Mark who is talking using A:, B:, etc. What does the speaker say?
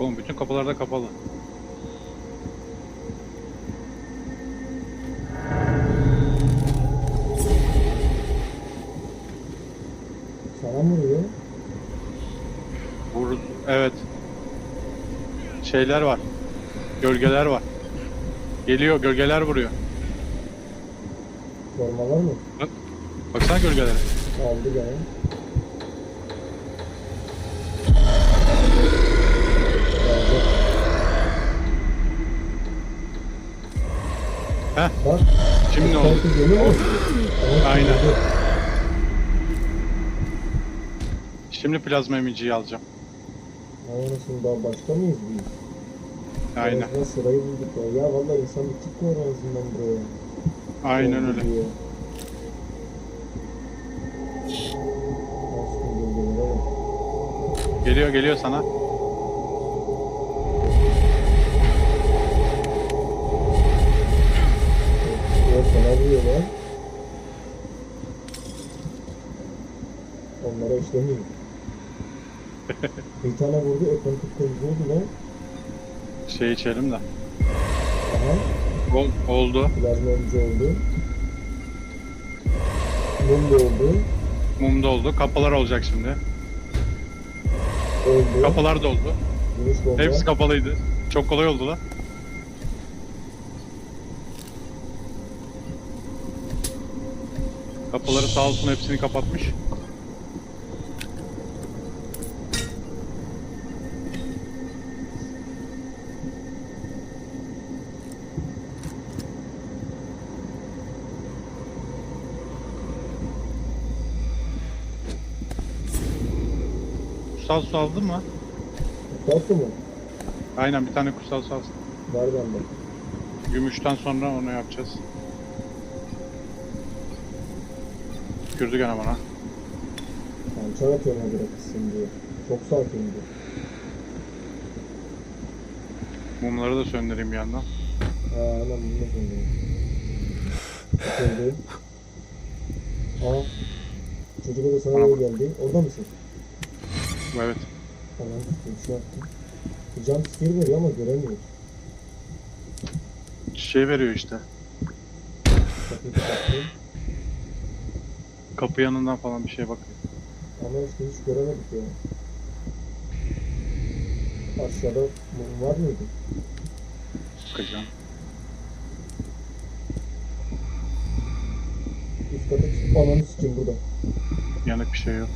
A: Oğlum bütün kapılar da kapalı.
B: Sana mı vuruyor?
A: Vur evet. Şeyler var. Gölgeler var. Geliyor gölgeler vuruyor.
B: Forma var mı?
A: Bak. Baksana gölgelere.
B: Aldı gene. Aldı.
A: Heh.
B: Bak.
A: Şimdi ne oldu? Aynen. Şimdi plazma emiciyi alacağım.
B: Anasını daha başta mıyız biz?
A: Aynen.
B: Da sırayı bulduk ya. Ya vallahi insan bir çıkmıyor en azından buraya.
A: Aynen öyle. Geliyor geliyor sana.
B: Onlara işlemiyor. bir tane vurdu ekran kıpkırmızı oldu lan.
A: Şey içelim de.
B: Aha
A: Ol, oldu.
B: plazma önce oldu. Mum da oldu.
A: Mumda oldu. Kapılar olacak şimdi.
B: Oldu.
A: Kapılar da oldu. Hepsi kapalıydı. Çok kolay oldu lan. Kapıları sağ olsun hepsini kapatmış. Kutsal su aldın mı?
B: Tatlı mı?
A: Aynen bir tane kutsal su alsın.
B: Var bende.
A: Gümüşten sonra onu yapacağız. Tükürdü gene bana.
B: Pançar atıyorum habire kızsın diye. Çok sakin diyor.
A: Mumları da söndüreyim bir yandan.
B: Ha anam bunu söylüyor. Bitirdi. Aa. Çocuk da sana doğru geldi. Orada mısın?
A: Evet.
B: Tamam. Bir şey yaptım. Cam scare veriyor ama göremiyoruz.
A: Şey veriyor işte.
B: Kapıyı kapattım.
A: Kapı yanından falan bir şey bakıyor.
B: Ama işte hiç göremedik ya. Aşağıda mum var mıydı?
A: Bakacağım.
B: Üst kata çıkıp ananı burada.
A: Yanık bir şey yok.